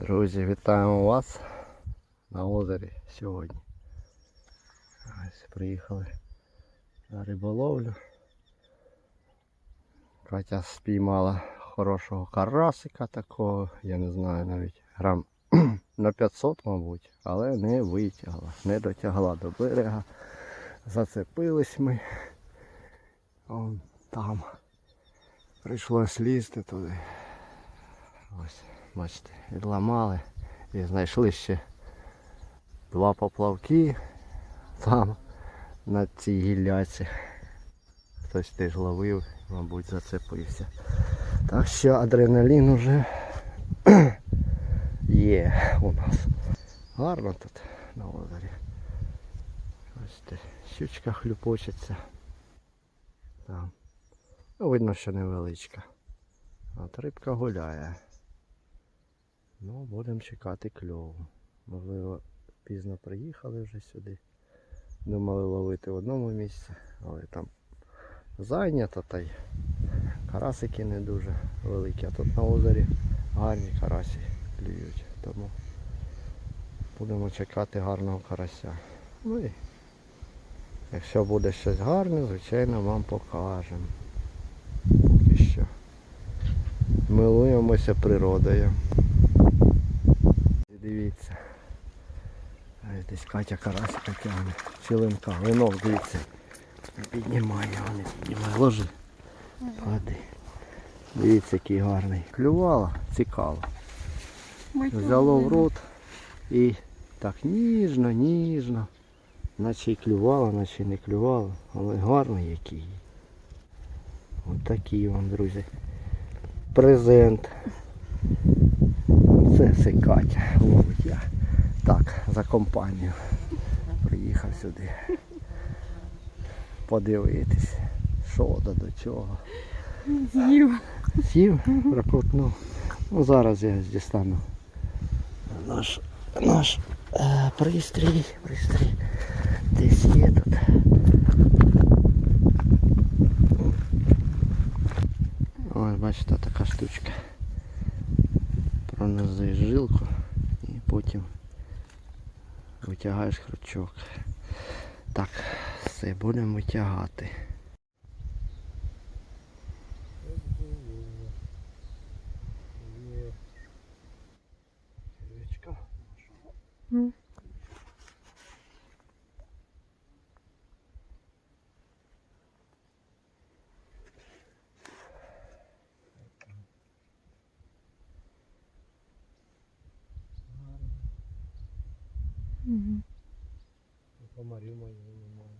Друзі, вітаємо вас на озері сьогодні. Ось приїхали на риболовлю. Катя спіймала хорошого карасика такого, я не знаю навіть грам на 500, мабуть, але не витягла, не дотягла до берега. Зацепились ми. Вон там. Прийшлось лізти туди. Ось, бачите, відламали і знайшли ще два поплавки там на цій гілляці. Хтось теж ловив, мабуть, зацепився. Так що адреналін уже є у нас. Гарно тут на озері. Бачите, щучка хлюпочеться. Там. Ну, видно, що невеличка. От рибка гуляє. Ну, будемо чекати кльову. Можливо, пізно приїхали вже сюди. Думали ловити в одному місці, але там зайнято та й карасики не дуже великі. А тут на озері гарні карасі клюють. Тому будемо чекати гарного карася. Ну і якщо буде щось гарне, звичайно вам покажемо. Поки що. Милуємося природою. І Дивіться. Десь Катя карасика тягне. Чилинка. Винок, дивіться. Не піднімай його, не. Ложи. Клади. Дивіться, який гарний. Клювало, цікаво. Взяло в рот і так ніжно, ніжно. Наче й клювало, наче й не клювало. Але гарний який. Ось такий вам, друзі. Презент. Це все Катя ловить я. Так, за компанію. Приїхав сюди. Подивитись, що да до чого. З'їв. Сів, прокрутнув. Ну зараз я дістану наш, наш е, пристрій, пристрій. Десь є тут. Ось бачите, така штучка. Пронизуєш жилку і потім витягаєш крючок. Так, все, будемо витягати. Червячка. Мгм. Комарів моєї немає.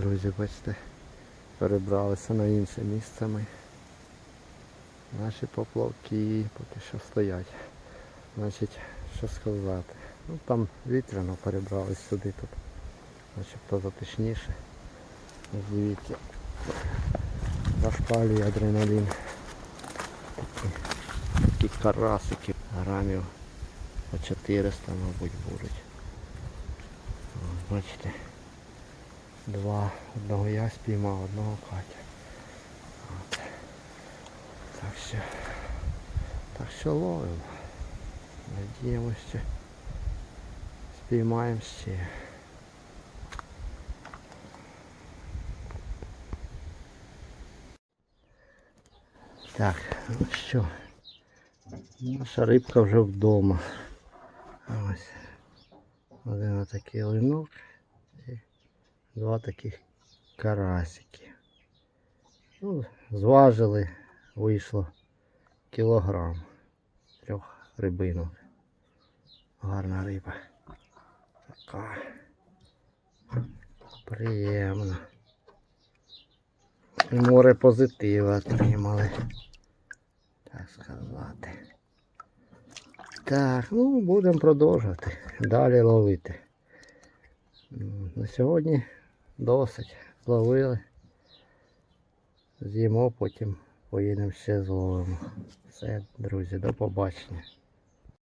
Друзі, бачите, перебралися на інше місце ми. Наші поплавки поки що стоять. Значить, що сказати. Ну там вітряно перебрались сюди тут. Начебто затишніше. Дивіться. Зашпалює адреналін. Такі, такі карасики грамів по 400, мабуть, будуть. Бачите. Два. Одного я спіймав, одного Катя. От. Так що. Так що ловимо. Надіємося, що спіймаємо ще. Так, ну що, наша рибка вже вдома. Ось один отакий линок і два таких карасики. Ну, зважили, вийшло кілограм трьох рибинок. Гарна риба. Така. Приємна. Море позитиву отримали. Так сказати. Так, ну будемо продовжувати. Далі ловити. На сьогодні досить. Зловили. З'їмо, потім поїдемо ще зловимо. Все, друзі, до побачення.